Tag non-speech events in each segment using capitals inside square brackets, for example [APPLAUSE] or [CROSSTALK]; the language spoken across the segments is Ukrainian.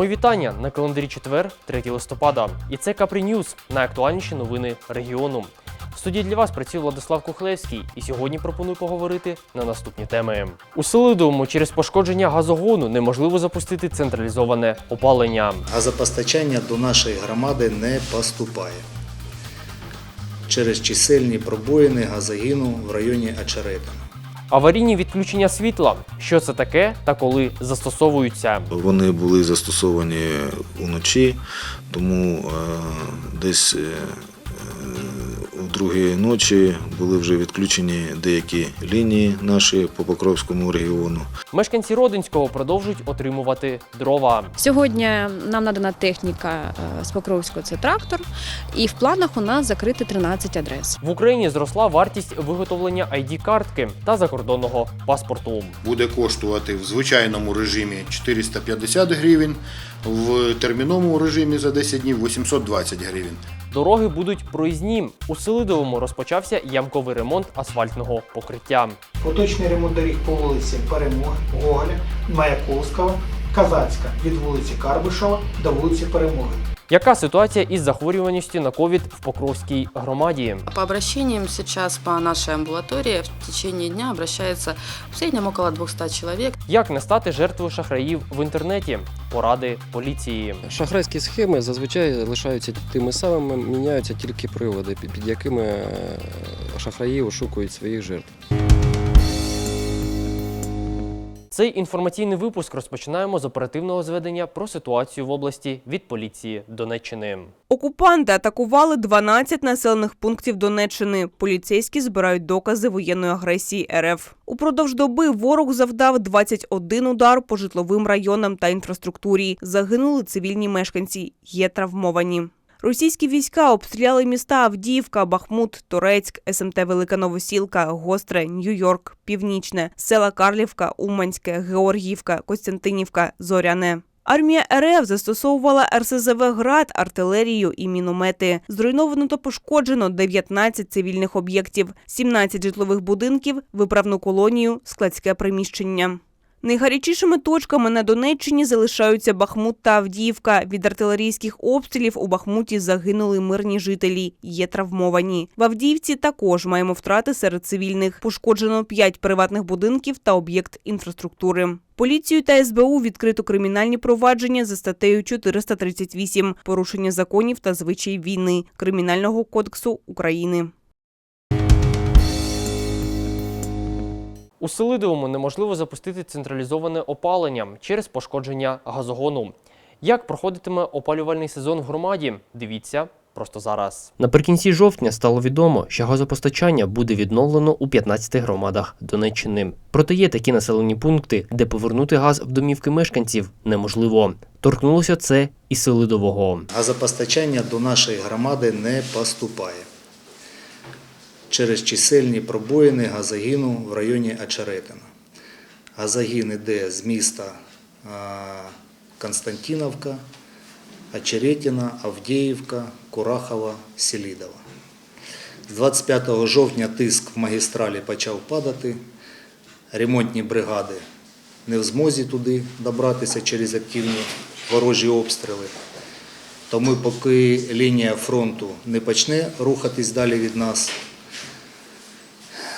Мої вітання на календарі четвер, 3 листопада. І це Капрі Ньюз, найактуальніші новини регіону. В студії для вас працює Владислав Кухлевський, і сьогодні пропоную поговорити на наступні теми. У Селидовому через пошкодження газогону неможливо запустити централізоване опалення. Газопостачання до нашої громади не поступає через чисельні пробоїни газогіну в районі Очеретина. Аварійні відключення світла. Що це таке та коли застосовуються? Вони були застосовані уночі, тому е, десь е, у другій ночі були вже відключені деякі лінії наші по Покровському регіону. Мешканці Родинського продовжують отримувати дрова. Сьогодні нам надана техніка е, з Покровського, це трактор, і в планах у нас закрити 13 адрес. В Україні зросла вартість виготовлення ID-картки та закордонного паспорту. буде коштувати в звичайному режимі 450 гривень, в терміновому режимі за 10 днів 820 гривень. Дороги будуть проїзні. У Селидовому розпочався ямковий ремонт асфальтного покриття. Поточний ремонт доріг по вулиці Перемоги, Гоголя, Маяковського, Казацька від вулиці Карбишова до вулиці Перемоги. Яка ситуація із захворюваністю на ковід в Покровській громаді? По обращениям сейчас по нашей амбулатории в течение дня обращается в среднем около 200 человек. Як не стати жертвою шахраїв в інтернеті? Поради поліції. Шахрайські схеми зазвичай лишаються тими самими, міняються тільки приводи, під під якими е, шахраї ошукують своїх жертв. Цей інформаційний випуск розпочинаємо з оперативного зведення про ситуацію в області від поліції Донеччини. Окупанти атакували 12 населених пунктів Донеччини. Поліцейські збирають докази воєнної агресії РФ. Упродовж доби ворог завдав 21 удар по житловим районам та інфраструктурі. Загинули цивільні мешканці, є травмовані. Російські війська обстріляли міста Авдіївка, Бахмут, Торецьк, СМТ Велика Новосілка, Гостре, Нью-Йорк, Північне, села Карлівка, Уманське, Георгіївка, Костянтинівка, Зоряне. Армія РФ застосовувала РСЗВ «Град», артилерію і міномети. Зруйновано та пошкоджено 19 цивільних об'єктів, 17 житлових будинків, виправну колонію, складське приміщення. Найгарячішими точками на Донеччині залишаються Бахмут та Авдіївка. Від артилерійських обстрілів у Бахмуті загинули мирні жителі, є травмовані. В Авдіївці також маємо втрати серед цивільних. Пошкоджено 5 приватних будинків та об'єкт інфраструктури. Поліцію та СБУ відкрито кримінальні провадження за статтею 438 «Порушення законів та звичаїв війни» Кримінального кодексу України. У Селидовому неможливо запустити централізоване опалення через пошкодження газогону. Як проходитиме опалювальний сезон в громаді? Дивіться просто зараз. Наприкінці жовтня стало відомо, що газопостачання буде відновлено у 15 громадах Донеччини. Проте є такі населені пункти, де повернути газ в домівки мешканців неможливо. Торкнулося це і Селидового. Газопостачання до нашої громади не поступає через чисельні пробоїни газогіну в районі Очеретина. Газогін іде з міста а, Константиновка, Очеретина, Авдіївка, Курахова, Селідова. З 25 жовтня тиск в магістралі почав падати. Ремонтні бригади не в змозі туди добратися через активні ворожі обстріли. Тому поки лінія фронту не почне рухатись далі від нас,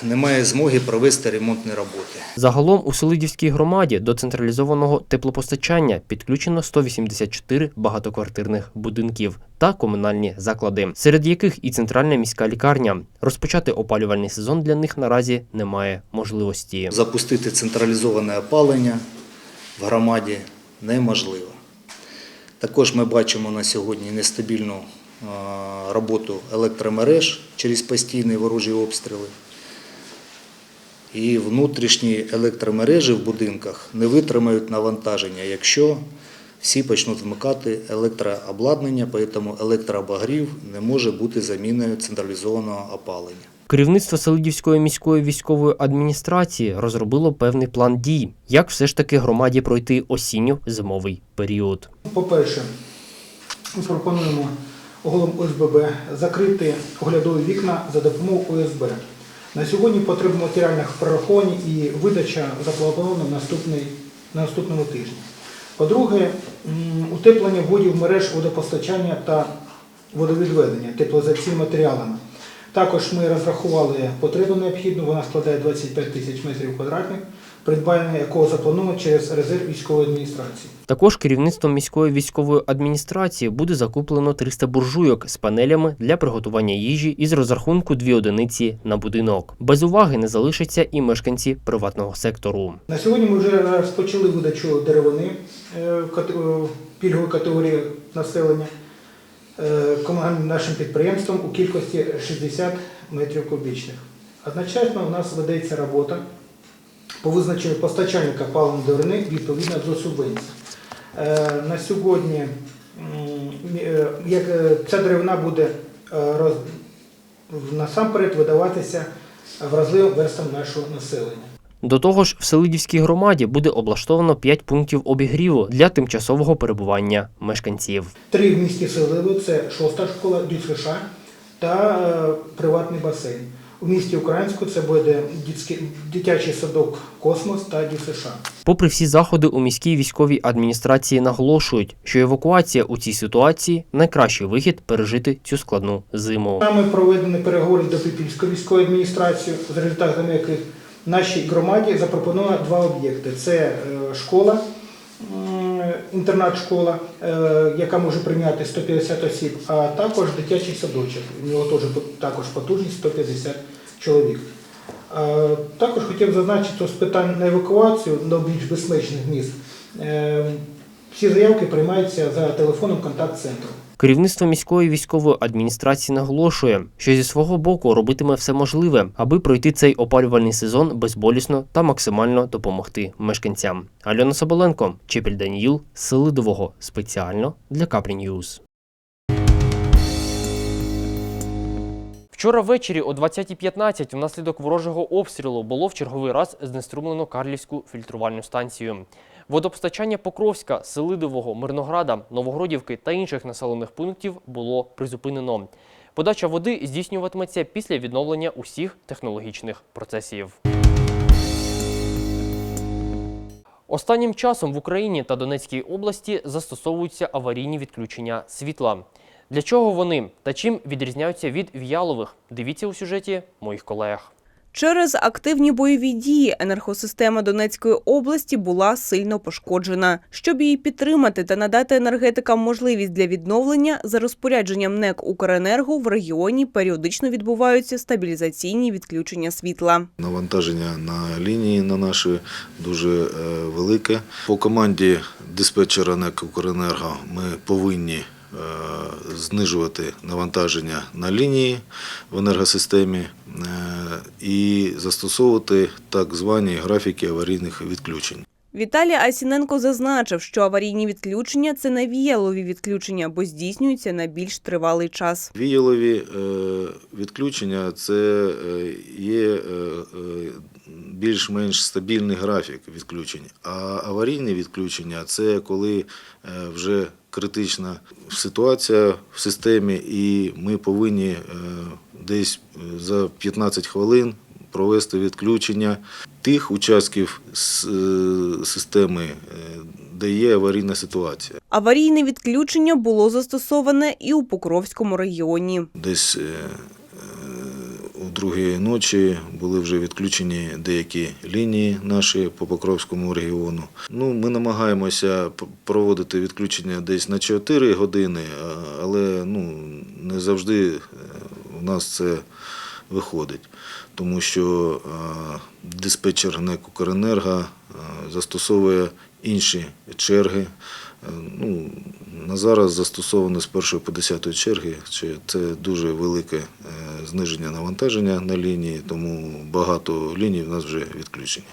немає змоги провести ремонтні роботи. Загалом у Селидівській громаді до централізованого теплопостачання підключено 184 багатоквартирних будинків та комунальні заклади, серед яких і центральна міська лікарня. Розпочати опалювальний сезон для них наразі немає можливості. Запустити централізоване опалення в громаді неможливо. Також ми бачимо на сьогодні нестабільну роботу електромереж через постійні ворожі обстріли. І внутрішні електромережі в будинках не витримають навантаження, якщо всі почнуть вмикати електрообладнання, тому електрообогрів не може бути заміною централізованого опалення. Керівництво Селидівської міської військової адміністрації розробило певний план дій, як все ж таки громаді пройти осінньо-зимовий період. По-перше, ми пропонуємо оголом ОСББ закрити оглядові вікна за допомогою ОСБ. На сьогодні потрібно матеріальних прорахувань і видача запланована на наступному тижні. По-друге, утеплення водів мереж водопостачання та водовідведення теплоізоляційними матеріалами. Також ми розрахували потребу необхідну, вона складає 25 тисяч метрів квадратних, придбання якого заплановано через резерв військової адміністрації. Також керівництвом міської військової адміністрації буде закуплено 300 буржуйок з панелями для приготування їжі із розрахунку дві одиниці на будинок. Без уваги не залишаться і мешканці приватного сектору. На сьогодні ми вже розпочали видачу деревини е, пільгової категорії населення е, нашим підприємством у кількості 60 метрів кубічних. Одночасно у нас ведеться робота по визначенню постачальника паливної деревини відповідно до субвенції. Е, На сьогодні е, е, ця деревина буде насамперед видаватися вразливим верстам нашого населення. До того ж, в Селидівській громаді буде облаштовано 5 пунктів обігріву для тимчасового перебування мешканців. Три в місті Селиво це шоста школа ДЮСШ та приватний басейн. У місті Українську це буде дитський- дитячий садок Космос та ДЮСШ. Попри всі заходи у міській військовій адміністрації наголошують, що евакуація у цій ситуації найкращий вихід пережити цю складну зиму. Нами проведені переговори до Піпільської військової адміністрації, за результатами яких нашій громаді запропоновано два об'єкти: це е, школа, інтернат-школа, е, яка може прийняти 150 осіб, а також дитячий садочок. У нього теж також потужність 150 чоловік. Також хотів зазначити що з питань на евакуацію до більш безпечних міст. Е, Всі заявки приймаються за телефоном контакт-центру. Керівництво міської військової адміністрації наголошує, що зі свого боку робитиме все можливе, аби пройти цей опалювальний сезон безболісно та максимально допомогти мешканцям. Альона Соболенко, Чепіль Даніїл, Селидового спеціально для Капрі Ньюз. Вчора ввечері о 20.15 внаслідок ворожого обстрілу було в черговий раз знеструмлено Карлівську фільтрувальну станцію. Водопостачання Покровська, Селидового, Мирнограда, Новогродівки та інших населених пунктів було призупинено. Подача води здійснюватиметься після відновлення усіх технологічних процесів. Останнім часом в Україні та Донецькій області застосовуються аварійні відключення світла. Для чого вони та чим відрізняються від в'ялових? Дивіться у сюжеті моїх колег. Через активні бойові дії енергосистема Донецької області була сильно пошкоджена. Щоб її підтримати та надати енергетикам можливість для відновлення, за розпорядженням НЕК «Укренерго» в регіоні періодично відбуваються стабілізаційні відключення світла. Навантаження на лінії на наші дуже е, велике. По команді диспетчера НЕК «Укренерго» ми повинні знижувати навантаження на лінії в енергосистемі е, і застосовувати так звані графіки аварійних відключень. Віталій Асіненко зазначив, що аварійні відключення – це не віялові відключення, бо здійснюються на більш тривалий час. Віялові е, відключення це е, є е, більш-менш стабільний графік відключень. А аварійні відключення це коли вже критична ситуація в системі, і ми повинні десь за 15 хвилин провести відключення тих участків е, системи, е, де є аварійна ситуація. Аварійне відключення було застосоване і у Покровському регіоні. Десь е, е, у другій ночі були вже відключені деякі лінії наші по Покровському регіону. Ну, ми намагаємося проводити відключення десь на 4 години, але ну, не завжди у нас це виходить, тому що е, диспетчер НЕК «Укренерго» е, застосовує інші черги. Е, Ну, на зараз застосовано з першої по 10 черги. Це дуже велике зниження навантаження на лінії, тому багато ліній в нас вже відключені.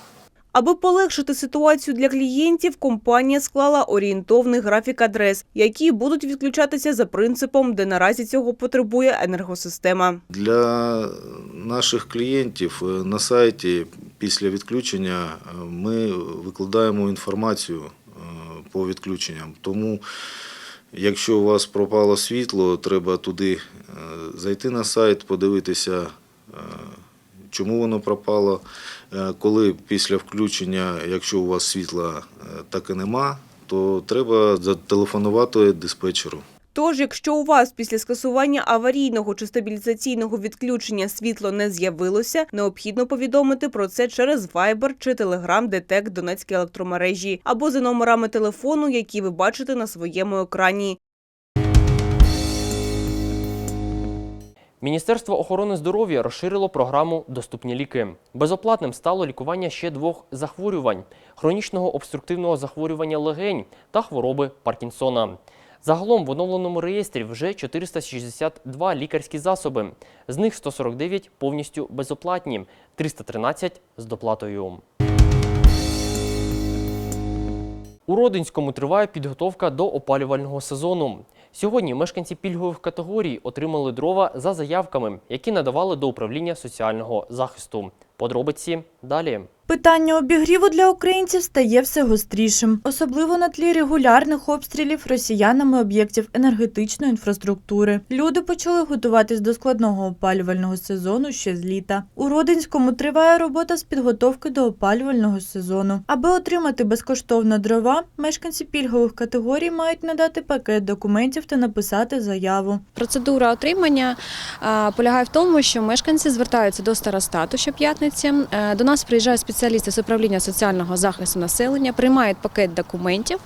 Аби полегшити ситуацію для клієнтів, компанія склала орієнтовний графік адрес, які будуть відключатися за принципом, де наразі цього потребує енергосистема. Для наших клієнтів е, на сайті після відключення е, ми викладаємо інформацію е, по відключенням. Тому, якщо у вас пропало світло, треба туди зайти на сайт, подивитися, чому воно пропало. Е, Коли після включення, якщо у вас світла е, так і нема, то треба зателефонувати диспетчеру. Тож, якщо у вас після скасування аварійного чи стабілізаційного відключення світло не з'явилося, необхідно повідомити про це через Viber чи Telegram ДТЕК Донецькій електромережі або за номерами телефону, які ви бачите на своєму екрані. Міністерство охорони здоров'я розширило програму Доступні ліки. Безоплатним стало лікування ще двох захворювань: хронічного обструктивного захворювання легень та хвороби Паркінсона. Загалом в оновленому реєстрі вже 462 лікарські засоби. З них 149 повністю безоплатні, 313 з доплатою. У Родинському триває підготовка до опалювального сезону. Сьогодні мешканці пільгових категорій отримали дрова за заявками, які надавали до управління соціального захисту. Подробиці далі. Питання обігріву для українців стає все гострішим, особливо на тлі регулярних обстрілів росіянами об'єктів енергетичної інфраструктури. Люди почали готуватись до складного опалювального сезону ще з літа. У Родинському триває робота з підготовки до опалювального сезону. Аби отримати безкоштовно дрова, мешканці пільгових категорій мають надати пакет документів та написати заяву. Процедура отримання полягає в тому, що мешканці звертаються до старостату щоп'ятниці. Е, До нас приїжджають спеціалісти з управління соціального захисту населення, приймають пакет документів.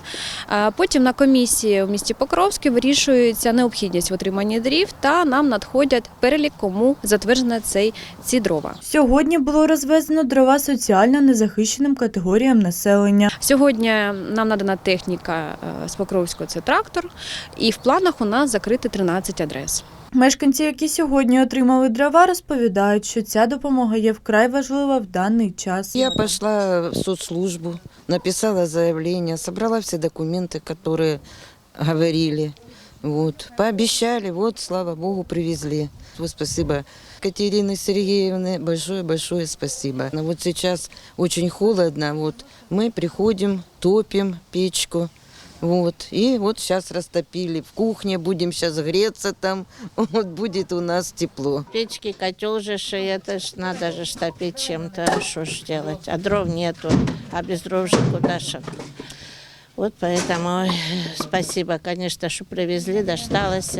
Потім на комісії в місті Покровське вирішується необхідність в отриманні дрів, та нам надходять перелік, кому затверджено цей ці дрова. Сьогодні було розвезено дрова соціально незахищеним категоріям населення. Сьогодні нам надана техніка е, з Покровського, це трактор, і в планах у нас закрити 13 адрес. Мешканці, які сьогодні отримали дрова, розповідають, що ця допомога є вкрай важлива в даний час. Я пошла в соцслужбу, написала заявление, собрала все документы, которые говорили. Вот. Пообещали, вот, слава богу, привезли. Вот спасибо Катерины Сергеевны, большое-большое спасибо. Но вот сейчас очень холодно, вот мы приходим, топим печку, Вот, и вот сейчас растопили. В кухне будем сейчас греться там, [LAUGHS] вот будет у нас тепло. Печки, котел же, ж, это ж надо же топить чем-то, а что ж делать? А дров нету, а без дров же куда ж? Вот поэтому спасибо, конечно, что привезли, дождалась.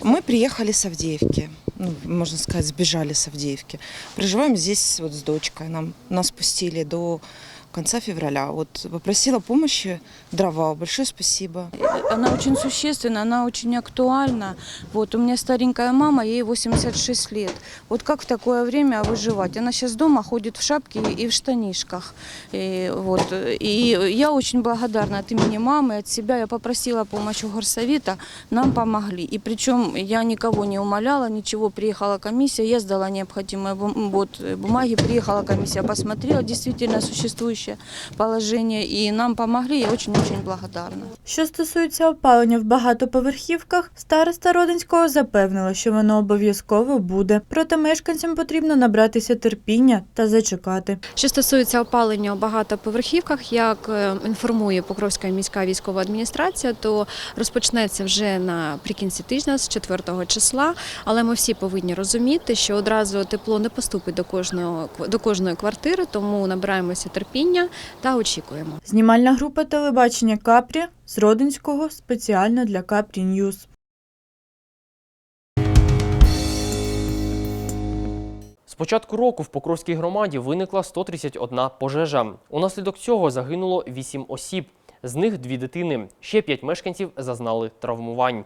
Мы приехали с Авдеевки, ну, можно сказать, сбежали с Авдеевки. Проживаем здесь вот с дочкой. Нам, нас пустили до конца февраля. Вот попросила помощи дрова. Большое спасибо. Она очень существенна, она очень актуальна. Вот у меня старенькая мама, ей 86 лет. Вот как в такое время выживать? Она сейчас дома ходит в шапке и в штанишках. И, вот, и я очень благодарна от имени мамы, от себя. Я попросила помощь у горсовета, нам помогли. И причем я никого не умоляла, ничего. Приехала комиссия, я сдала необходимые бум- вот, бумаги, приехала комиссия, посмотрела действительно существующее положение, и нам помогли. Я очень-очень благодарна. Що стосується опалення в багатоповерхівках, староста Родинського запевнила, що воно обов'язково буде. Проте мешканцям потрібно набратися терпіння та зачекати. Що стосується опалення у багатоповерхівках, як е, інформує Покровська міська військова адміністрація, то розпочнеться вже наприкінці тижня з 4 числа. Але ми всі повинні розуміти, що одразу тепло не поступить до кожного до кожної квартири, тому набираємося терпіння та очікуємо. Знімальна група телебачення Капрі з Родинського спеціально для Капрі Ньюз. З початку року в Покровській громаді виникла 131 пожежа. Унаслідок цього загинуло 8 осіб. З них дві дитини. Ще 5 мешканців зазнали травмувань.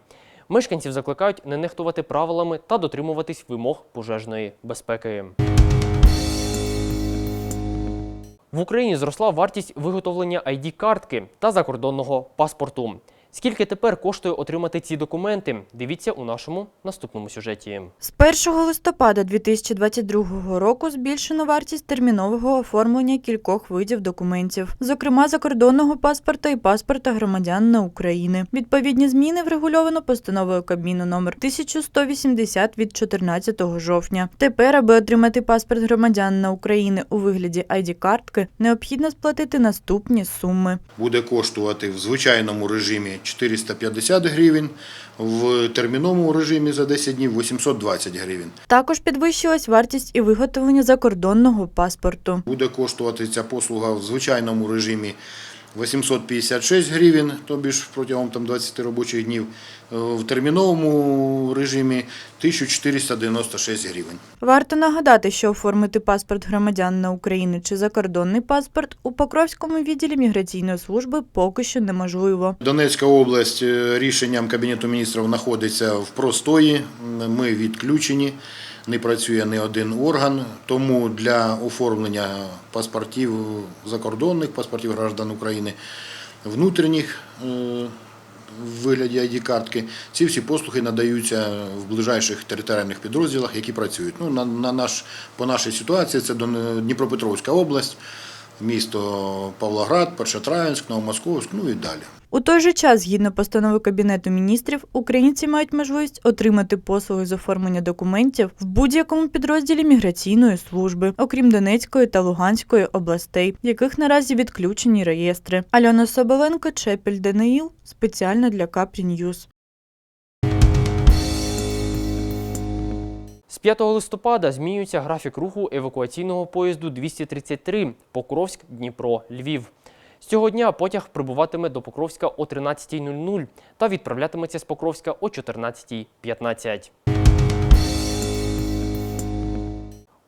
Мешканців закликають не нехтувати правилами та дотримуватись вимог пожежної безпеки. В Україні зросла вартість виготовлення ID-картки та закордонного паспорту. Скільки тепер коштує отримати ці документи? Дивіться у нашому наступному сюжеті. З 1 листопада 2022 року збільшено вартість термінового оформлення кількох видів документів, зокрема закордонного паспорта і паспорта громадянина України. Відповідні зміни врегульовано постановою Кабміну номер 1180 від 14 жовтня. Тепер, аби отримати паспорт громадянина України у вигляді ID-картки, необхідно сплатити наступні суми. Буде коштувати в звичайному режимі 450 гривень, в терміновому режимі за 10 днів 820 гривень. Також підвищилась вартість і виготовлення закордонного паспорту. Буде коштувати ця послуга в звичайному режимі 856 гривень, тобі ж протягом там, 20 робочих днів. Е, В терміновому режимі 1496 гривень. Варто нагадати, що оформити паспорт громадянина України чи закордонний паспорт у Покровському відділі міграційної служби поки що неможливо. Донецька область е, рішенням Кабінету міністрів знаходиться в простої. Ми відключені, не працює ні один орган. Тому для оформлення паспортів закордонних, паспортів граждан України, внутрішніх е, в вигляді ID-картки, ці всі послуги надаються в ближайших територіальних підрозділах, які працюють. Ну, на, на наш, по нашій ситуації це Дніпропетровська область, місто Павлоград, Першотраїнськ, Новомосковськ, ну і далі. У той же час, згідно постанови Кабінету міністрів, українці мають можливість отримати послуги з оформлення документів в будь-якому підрозділі міграційної служби, окрім Донецької та Луганської областей, в яких наразі відключені реєстри. Альона Соболенко, Чепель Даниїл, спеціально для Капрі Ньюз. З 5 листопада змінюється графік руху евакуаційного поїзду 233 Покровськ, Дніпро, Львів. З цього дня потяг прибуватиме до Покровська о 13.00 та відправлятиметься з Покровська о 14.15.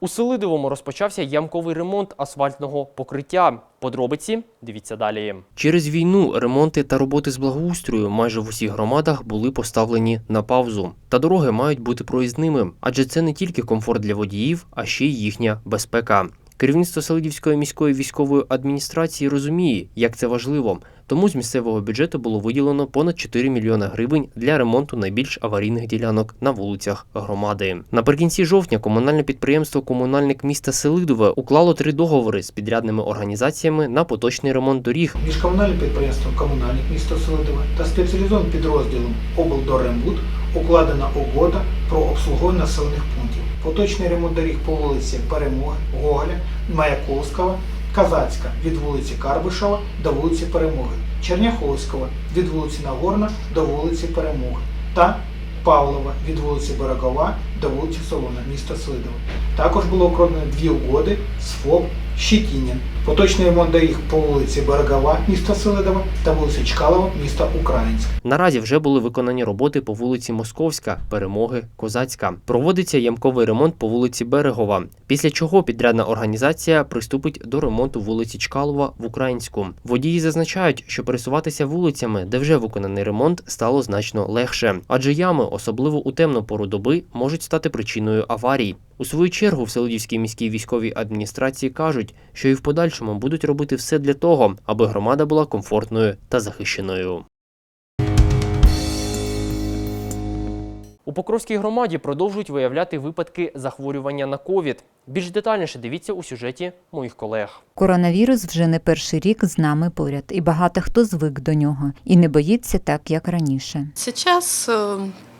У Селидовому розпочався ямковий ремонт асфальтного покриття. Подробиці дивіться далі. Через війну ремонти та роботи з благоустрою майже в усіх громадах були поставлені на паузу. Та дороги мають бути проїзними, адже це не тільки комфорт для водіїв, а ще й їхня безпека. Керівництво Селидівської міської військової адміністрації розуміє, як це важливо. Тому з місцевого бюджету було виділено понад 4 мільйони гривень для ремонту найбільш аварійних ділянок на вулицях громади. Наприкінці жовтня комунальне підприємство Комунальник міста Селидове уклало три договори з підрядними організаціями на поточний ремонт доріг Між комунальним підприємством Комунальник міста Селидове та спеціалізованим підрозділом облдоррембуд укладена угода про обслуговування населених пунктів. Поточний ремонт доріг по вулиці Перемоги, Гоголя, Маяковського, Казацька від вулиці Карбишева до вулиці Перемоги, Черняховського від вулиці Нагорна до вулиці Перемоги та Павлова від вулиці Берегова до вулиці Солона, міста Слидова. Також було укладено дві угоди з ФОП Щетінін. Поточний ремонт доріг по вулиці Берегова, міста Селидова та вулиці Чкалова, міста Українськ. Наразі вже були виконані роботи по вулиці Московська, Перемоги, Козацька. Проводиться ямковий ремонт по вулиці Берегова, після чого підрядна організація приступить до ремонту вулиці Чкалова в Українську. Водії зазначають, що пересуватися вулицями, де вже виконаний ремонт, стало значно легше, адже ями, особливо у темну пору доби, можуть стати причиною аварій. У свою чергу в Селидівській міській військовій адміністрації кажуть, що і в подальшому будуть робити все для того, аби громада була комфортною та захищеною. У Покровській громаді продовжують виявляти випадки захворювання на ковід. Більш детальніше дивіться у сюжеті моїх колег. Коронавірус вже не перший рік з нами поряд, і багато хто звик до нього і не боїться так, як раніше. Сейчас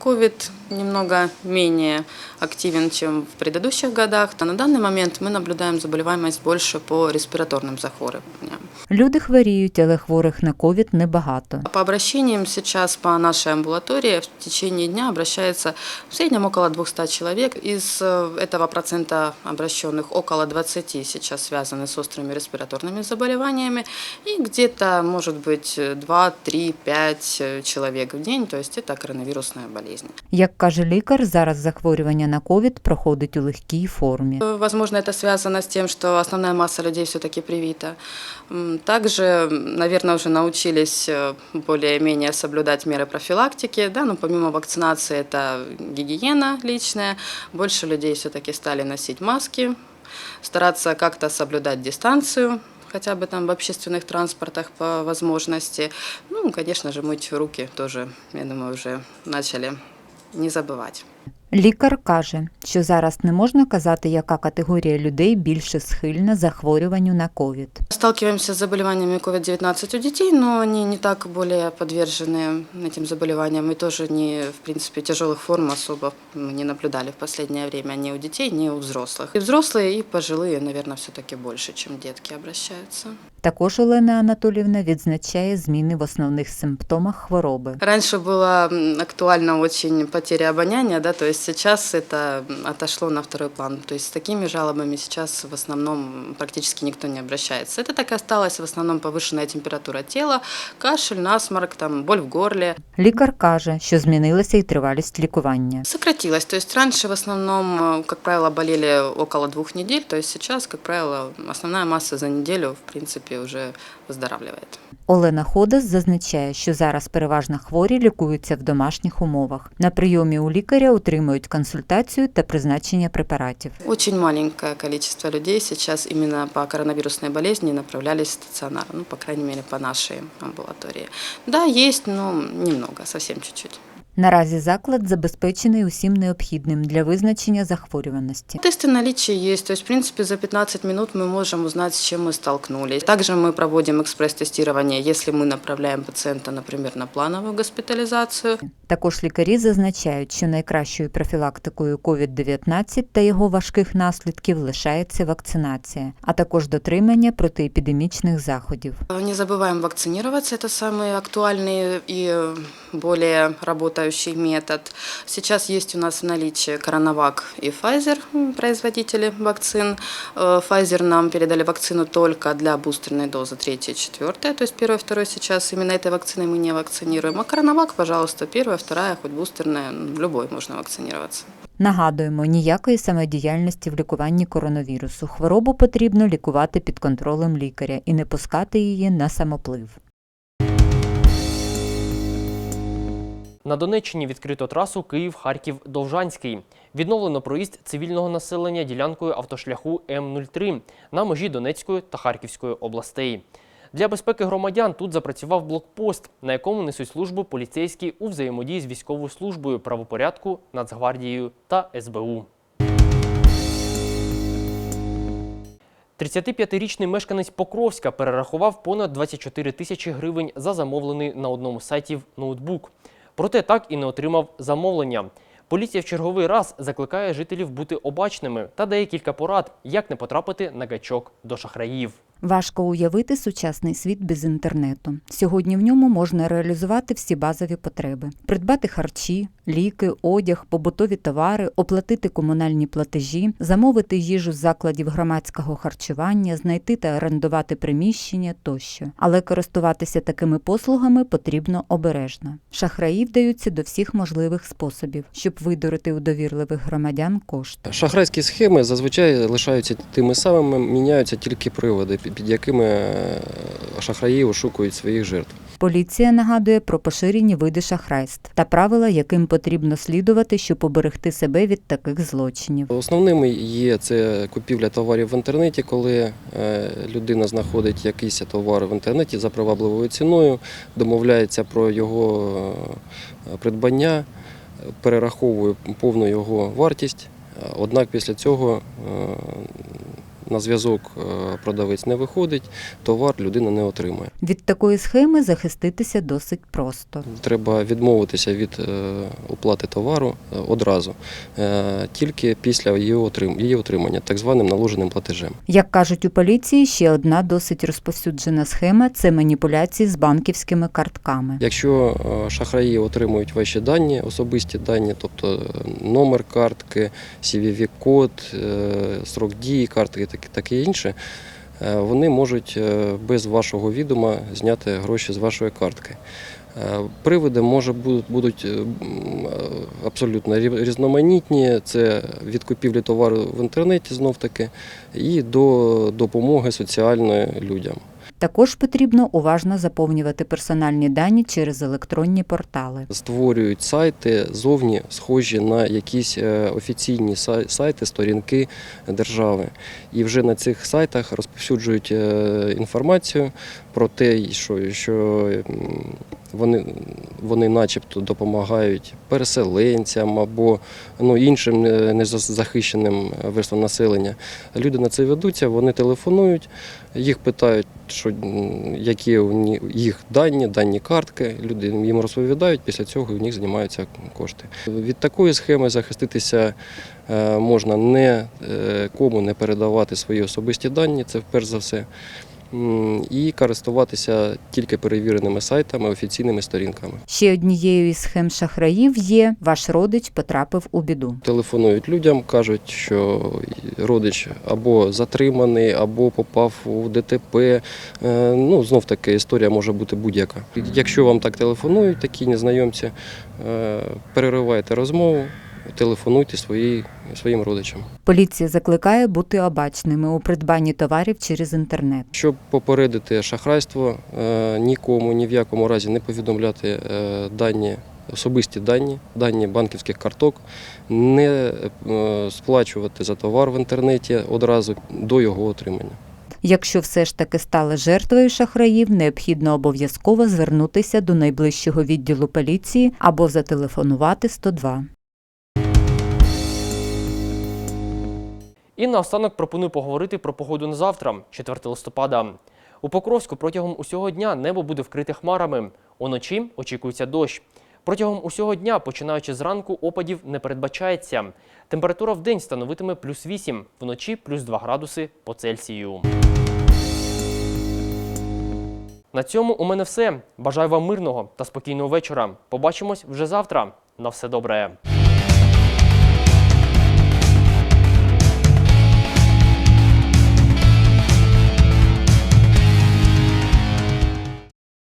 э, COVID немного менее активен, чем в предыдущих годах. А на данный момент мы наблюдаем заболеваемость больше по респираторным захворюваниям. Люди хворіють, але хворих на ковід небагато. По обращениям сейчас по нашей амбулатории в течение дня обращается в среднем около 200 человек. Из э, этого процента обращенных около 20 сейчас связаны с острыми респираторными заболеваниями. И где-то, может быть, 2, 3, 5 человек в день, то есть это коронавирусная болезнь. Як каже лікар, зараз захворювання на ковід проходить у легкій формі. Э, Возможно, это связано с тем, что основная масса людей все-таки привита. М, Также, наверное, уже научились э, более-менее соблюдать меры профилактики. Да? Но помимо вакцинации это гигиена личная. Больше людей все-таки стали носить маски, стараться как-то соблюдать дистанцию хотя бы там в общественных транспортах по возможности. Ну, конечно же, мыть руки тоже, я думаю, уже начали не забывать. Лікар каже, що зараз не можна казати, яка категорія людей більше схильна захворюванню на ковід. Сталкиваемся с заболеваниями COVID-19 у детей, но они не так более подвержены этим заболеваниям и тоже не, в принципе, тяжелых форм особо мы не наблюдали в последнее время ни у детей, ни у взрослых. И взрослые, и пожилые, наверное, все-таки больше, чем детки обращаются. Також Олена Анатолівна відзначає зміни в основних симптомах хвороби. Раньше была м, актуальна очень потеря обоняния, да, то есть сейчас это отошло на второй план. То есть с такими жалобами сейчас в основном практически никто не обращается. Это так и осталось в основном повышенная температура тела, кашель, насморк, там, боль в горле. Лікар каже, що змінилася і тривалість лікування. Сократилось. То есть раньше в основном, э, как правило, болели около двух недель, то есть сейчас, как правило, основная масса за неделю, в принципе, уже выздоравливает. Олена Ходас зазначає, що зараз переважно хворі лікуються в домашніх умовах. На прийомі у лікаря отримують консультацію та призначення препаратів. Очень маленьке количество людей зараз іменно по коронавірусній болезні направлялись в стаціонар, ну, по крайней мере, по нашій амбулаторії. Да, є, но немного, совсем чуть-чуть. Наразі заклад забезпечений усім необхідним для визначення захворюваності. Тесты наличия есть, то есть, в принципе, за 15 минут мы можем узнать, с чем мы столкнулись. Также мы проводим экспресс-тестирование, если мы направляем пациента, например, на плановую госпитализацию. Також лікарі зазначають, що найкращою профілактикою COVID-19 та його важких наслідків лишається вакцинація, а також дотримання протиепідемічних заходів. Не забываем вакцинироваться, это самый актуальный и более работающий метод. Сейчас есть у нас в наличии Коронавак и Pfizer, м, производители вакцин. Э, Pfizer нам передали вакцину только для бустерной дозы 3 и 4, то есть 1 и 2 сейчас именно этой вакциной мы не вакцинируем. А Коронавак, пожалуйста, 1, 2, хоть бустерная, м, любой можно вакцинироваться. Нагадуємо, ніякої самодіяльності в лікуванні коронавірусу. Хворобу потрібно лікувати під контролем лікаря і не пускати її на самоплив. На Донеччині відкрито трасу Київ-Харків-Довжанський. Відновлено проїзд цивільного населення ділянкою автошляху М03 на межі Донецької та Харківської областей. Для безпеки громадян тут запрацював блокпост, на якому несуть службу поліцейські у взаємодії з військовою службою правопорядку, Нацгвардією та СБУ. 35-річний мешканець Покровська перерахував понад 24 тисячі гривень за замовлений на одному з сайтів ноутбук. Проте так і не отримав замовлення. Поліція в черговий раз закликає жителів бути обачними та дає кілька порад, як не потрапити на гачок до шахраїв. Важко уявити сучасний світ без інтернету. Сьогодні в ньому можна реалізувати всі базові потреби: придбати харчі, ліки, одяг, побутові товари, оплатити комунальні платежі, замовити їжу з закладів громадського харчування, знайти та орендувати приміщення тощо. Але користуватися такими послугами потрібно обережно. Шахраї вдаються до всіх можливих способів, щоб видурити у довірливих громадян кошти. Шахрайські схеми зазвичай лишаються тими самими, міняються тільки приводи, під якими е, шахраї ошукують своїх жертв. Поліція нагадує про поширені види шахрайств та правила, яким потрібно слідувати, щоб оберегти себе від таких злочинів. Основними є це купівля товарів в інтернеті, коли е, людина знаходить якийсь товар в інтернеті за привабливою ціною, домовляється про його е, придбання, перераховує повну його вартість. Однак після цього на зв'язок е, продавець не виходить, товар людина не отримує. Від такої схеми захиститися досить просто. Треба відмовитися від е, оплати товару е, одразу, тільки після її отримання, так званим наложеним платежем. Як кажуть у поліції, ще одна досить розповсюджена схема це маніпуляції з банківськими картками. Якщо шахраї отримують ваші дані, особисті дані, тобто номер картки, CVV-код, е, срок дії картки, таке інше, е, вони можуть е, без вашого відома зняти гроші з вашої картки. Е, Приводи може бу- будуть абсолютно рі- різноманітні. Це від купівлі товару в інтернеті знов таки і до допомоги соціальної людям. Також потрібно уважно заповнювати персональні дані через електронні портали. створюють сайти зовні схожі на якісь е, офіційні сайти, сторінки держави. І вже на цих сайтах розповсюджують е, інформацію про те, що, що вони, вони начебто допомагають переселенцям або ну, іншим е, незахищеним верствам населення. Люди на це ведуться, вони телефонують, їх питають, що, які їх дані, дані картки. Люди їм розповідають, після цього в них знімаються кошти. Від такої схеми захиститися е, можна не е, кому не передавати свої особисті дані, це перш за все. І користуватися тільки перевіреними сайтами, офіційними сторінками. Ще однією із схем шахраїв є ваш родич потрапив у біду. Телефонують людям, кажуть, що родич або затриманий, або попав у ДТП. Е, Ну, знов таки історія може бути будь-яка. Якщо вам так телефонують, такі незнайомці, е, переривайте розмову, телефонуйте свої, своїм родичам. Поліція закликає бути обачними у придбанні товарів через інтернет. Щоб попередити шахрайство, е, нікому ні в якому разі не повідомляти е, дані. Особисті дані, дані банківських карток, не е, сплачувати за товар в інтернеті одразу до його отримання. Якщо все ж таки стали жертвою шахраїв, необхідно обов'язково звернутися до найближчого відділу поліції або зателефонувати 102. І наостанок пропоную поговорити про погоду на завтра, 4 листопада. У Покровську протягом усього дня небо буде вкрите хмарами. Уночі очікується дощ. Протягом усього дня, починаючи зранку, опадів не передбачається. Температура в день становитиме плюс 8, вночі плюс 2 градуси по Цельсію. На цьому у мене все. Бажаю вам мирного та спокійного вечора. Побачимось вже завтра. На все добре.